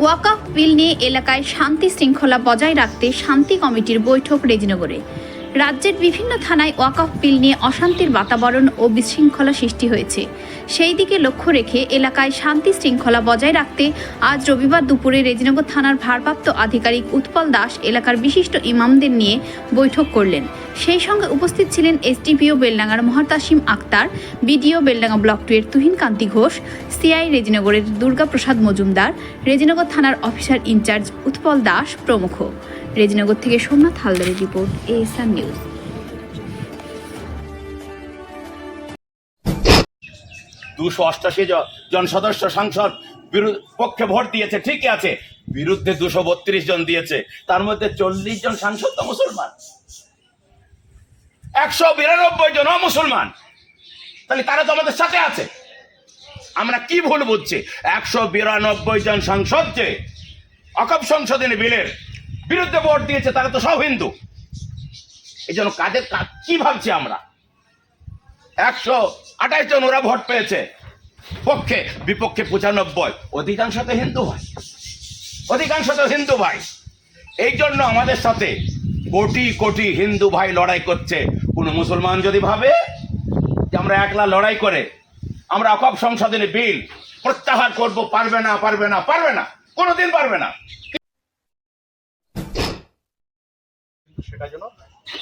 ওয়াকাফ বিল নিয়ে এলাকায় শান্তি শৃঙ্খলা বজায় রাখতে শান্তি কমিটির বৈঠক রেজিনগরে। রাজ্যের বিভিন্ন থানায় ওয়াকাফ বিল নিয়ে অশান্তির বাতাবরণ ও বিশৃঙ্খলা সৃষ্টি হয়েছে। সেই দিকে লক্ষ্য রেখে এলাকায় শান্তি শৃঙ্খলা বজায় রাখতে আজ রবিবার দুপুরে রেজিনগর থানার ভারপ্রাপ্ত আধিকারিক উৎপল দাস এলাকার বিশিষ্ট ইমামদের নিয়ে বৈঠক করলেন। সেই সঙ্গে উপস্থিত ছিলেন SDPO বেলডাঙ্গার Mohatasim Akhtar, BDO Beldanga block two এর তুহিন কান্তি ঘোষ, সিআই রেজিনগরের দুর্গাপ্রসাদ মজুমদার, রেজিনগর থানার অফিসার ইনচার্জ উৎপল দাস প্রমুখ। রেজিনগর থেকে সোমনাথ হালদারের রিপোর্ট এএসআর নিউজ। দুশো অষ্টাশি জন সদস্য সংসদ পক্ষে ভোট দিয়েছে, ঠিকই আছে। বিরুদ্ধে দুশো বত্রিশ জন দিয়েছে। তার মধ্যে চল্লিশ জন সাংসদ তো মুসলমান। একশো বিরানব্বই জন মুসলমান তাহলে তারা তো আমাদের সাথে আছে। আমরা কি ভুল বুঝছি? একশো বিরানব্বই জন সংসদ যে অকপ সংশোধনী বিলের বিরুদ্ধে ভোট দিয়েছে, তারা তো সব হিন্দু। এই জন্য কাদের কা- কি ভাবছি আমরা? একশো আঠাশ জন ওরা ভোট পেয়েছে। পক্ষে, বিপক্ষে পঁচানব্বই। অধিকাংশ তো হিন্দু ভাই। অধিকাংশ তো হিন্দু ভাই। এই জন্য আমাদের সাথে কোটি কোটি হিন্দু ভাই লড়াই করছে। কোন মুসলমান যদি ভাবে যে আমরা একলা লড়াই করে আমরা অকপ সংশোধনী বিল প্রত্যাহার করব পারবে না পারবে না পারবে না কোনোদিন পারবে না। কিন্তু সেটা যেন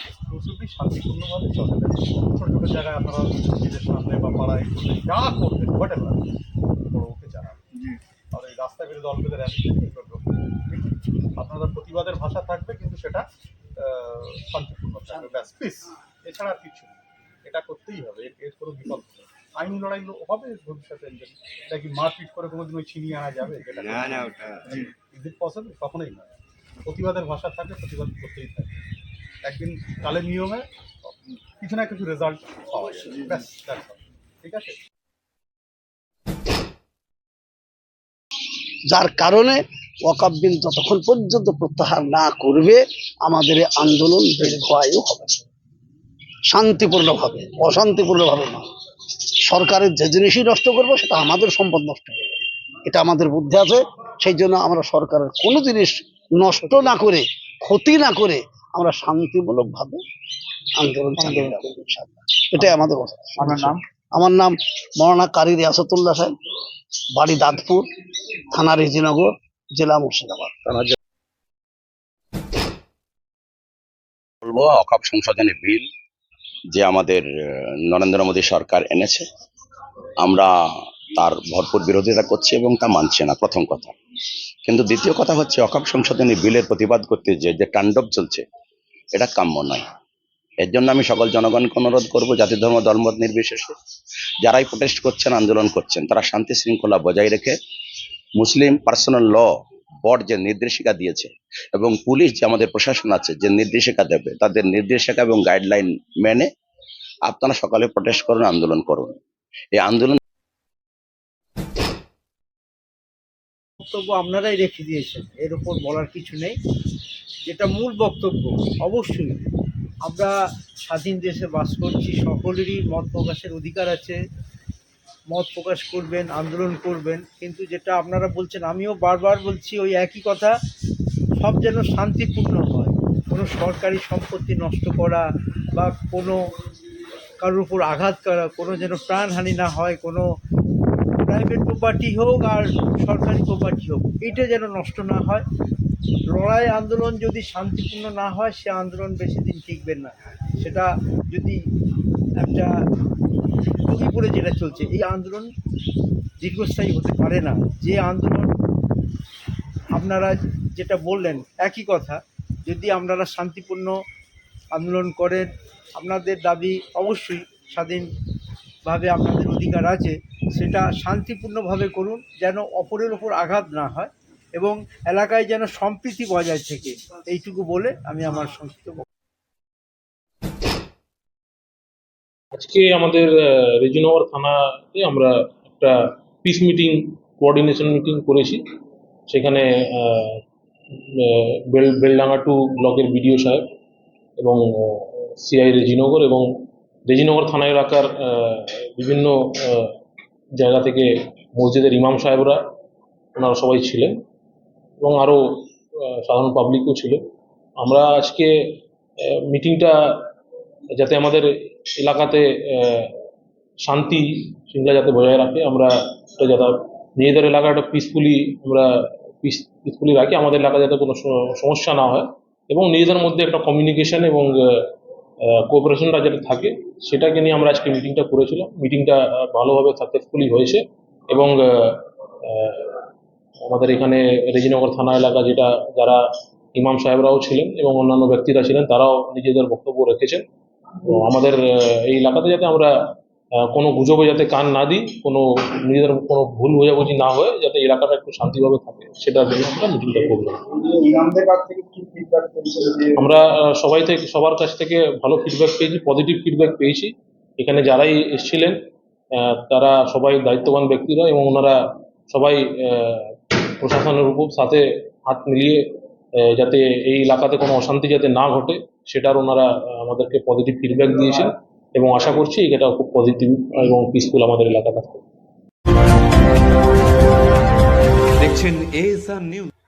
এক্সক্লুসিভলি শান্তিপূর্ণভাবে চলে ছোটো ছোটো জায়গায় আপনারা নিজের সামনে বা পাড়ায় করলে যা করবেন হোয়াট এভার বড় ওকে জানান। আর এই রাস্তা বেরো দল বেঁধে র্যালি আপনাদের প্রতিবাদের ভাষা থাকবে কিন্তু সেটা আহ, শান্তিপূর্ণ থাকবে। ব্যাস পিস এছাড়া কিছু এটা করতেই হবে এর এর কোনো বিকল্প নেই। আইন লড়াই হবে ভবিষ্যতে এটা কি মারপিট করে কোনোদিন ওই ছিনিয়ে আনা যাবে? না না ওটা ইজ ইট পসিবল কখনোই নয়। প্রতিবাদের ভাষা থাকলে প্রতিবাদ করতেই থাকে। একদিন কালের নিয়মে কিছু না কিছু রেজাল্ট পাওয়া ব্যাস ঠিক আছে? যার কারণে ওয়াকাব বিল যতক্ষণ পর্যন্ত প্রত্যাহার না করবে আমাদের আন্দোলন দীর্ঘায়ু হবে। শান্তিপূর্ণভাবে অশান্তিপূর্ণভাবে না। সরকারের যে জিনিসই নষ্ট করব সেটা আমাদের সম্পদ নষ্ট হবে এটা আমাদের বুদ্ধি আছে। সেই জন্য আমরা সরকারের কোনো জিনিস নষ্ট না করে ক্ষতি না করে আমরা শান্তিমূলকভাবে আন্দোলন চালিয়ে যাব এটাই আমাদের কথা। আপনার নাম? আমার নাম মৌলানা কারি রিয়াসতুল্লাহ সাহেব বাড়ি দাঁতপুর থানা রেজিনগর জেলা মুর্শিদাবাদ। বলব অকাপ সংশোধনী বিল যে আমাদের নরেন্দ্র মোদী সরকার এনেছে, আমরা তার ভরপুর বিরোধিতা করছি এবং তা মানছে না, প্রথম কথা। কিন্তু দ্বিতীয় কথা হচ্ছে অকাপ সংশোধনী বিলের প্রতিবাদ করতে যে যে তাণ্ডব চলছে, এটা কাম্য নয়। এর জন্য আমি সকল জনগণকে অনুরোধ করব, জাতি, ধর্ম, দলমত নির্বিশেষে, যারাই প্রোটেস্ট করছেন, আন্দোলন করছেন, তারা শান্তি শৃঙ্খলা বজায় রেখে, মুসলিম পার্সোনাল ল বোর্ড যে নির্দেশিকা দিয়েছে এবং পুলিশ যে আমাদের প্রশাসন আছে যে নির্দেশিকা দেবে, তাদের নির্দেশিকা এবং গাইডলাইন মেনে আপনারা সকালে প্রোটেস্ট করুন, আন্দোলন করুন। এই আন্দোলন বক্তব্য আপনারাই রেখে দিয়েছেন, এর উপর বলার কিছু নেই। যেটা মূল বক্তব্য, অবশ্যই আমরা স্বাধীন দেশে বাস করছি, সকলেরই মত প্রকাশের অধিকার আছে। মত প্রকাশ করবেন, আন্দোলন করবেন। কিন্তু যেটা আপনারা বলছেন, আমিও বারবার বলছি ওই একই কথা, সব যেন শান্তিপূর্ণ হয়। কোনো সরকারি সম্পত্তি নষ্ট করা বা কোনো কারোর উপর আঘাত করা, কোনো যেন প্রাণহানি না হয়, কোনো প্রাইভেট প্রপার্টি হোক আর সরকারি প্রপার্টি হোক এইটা যেন নষ্ট না হয়। লড়াই আন্দোলন যদি শান্তিপূর্ণ না হয়, সে আন্দোলন বেশি দিন টিকবে না। সেটা যদি একটা পরে যেটা চলছে, এই আন্দোলন দীর্ঘস্থায়ী হতে পারে না। যে আন্দোলন আপনারা যেটা বললেন, একই কথা। যদি আপনারা শান্তিপূর্ণ আন্দোলন করেন, আপনাদের দাবি অবশ্যই স্বাধীনভাবে আপনাদের অধিকার আছে। সেটা শান্তিপূর্ণভাবে করুন, যেন অপরের ওপর আঘাত না হয় এবং এলাকায় যেন সম্প্রীতি বজায় থেকে। এইটুকু বলে আমি আমার সংক্ষিপ্ত বক্তব্য আজকে আমাদের রেজিনগর থানাতে আমরা একটা পিস মিটিং কোঅর্ডিনেশন মিটিং করেছি। সেখানে বেল, বেলডাঙ্গা টু ব্লকের বিডিও সাহেব এবং সিআই রেজিনগর এবং রেজিনগর থানা এলাকার বিভিন্ন জায়গা থেকে মসজিদের ইমাম সাহেবরা, ওনারা সবাই ছিলেন এবং আরও সাধারণ পাবলিকও ছিল। আমরা আজকে মিটিংটা যাতে আমাদের এলাকাতে শান্তি শৃঙ্খলা যাতে বজায় রাখে, আমরা যাতে নিজেদের এলাকাটা পিসফুলি আমরা পিস পিসফুলি রাখি, আমাদের এলাকা যাতে কোনো সমস্যা না হয় এবং নিজেদের মধ্যে একটা কমিউনিকেশন এবং কোঅপারেশনটা যাতে থাকে, সেটাকে নিয়ে আমরা আজকে মিটিংটা করেছিলাম। মিটিংটা ভালোভাবে সাকসেসফুলি হয়েছে এবং আমাদের এখানে রেজিনগর থানা এলাকা যেটা, যারা ইমাম সাহেবরাও ছিলেন এবং অন্যান্য ব্যক্তিরা ছিলেন, তারাও নিজেদের বক্তব্য রেখেছেন। তো আমাদের এই এলাকাতে যাতে আমরা কোনো গুজবে যাতে কান না দিই, কোনো নিজেদের কোনো ভুল বোঝাবুঝি না হয়, যাতে এলাকাটা একটু শান্তিভাবে থাকে সেটার জন্য আমরা মিটিংটা করলাম ইমামদের কাছ থেকে কি ফিডব্যাক পেয়েছেন যে আমরা সবাই থেকে, সবার কাছ থেকে ভালো ফিডব্যাক পেয়েছি পজিটিভ ফিডব্যাক পেয়েছি। এখানে যারাই এসেছিলেন তারা সবাই দায়িত্ববান ব্যক্তিরা এবং ওনারা সবাই প্রশাসনের উপর সাথে হাত মিলিয়ে যাতে এই এলাকাতে কোনো অশান্তি যাতে না ঘটে সেটার ওনারা আমাদেরকে পজিটিভ ফিডব্যাক দিয়েছেন এবং আশা করছি এটা খুব পজিটিভ এবং পিসফুল আমাদের এলাকাটা দেখছেন এস এএসআর নিউজ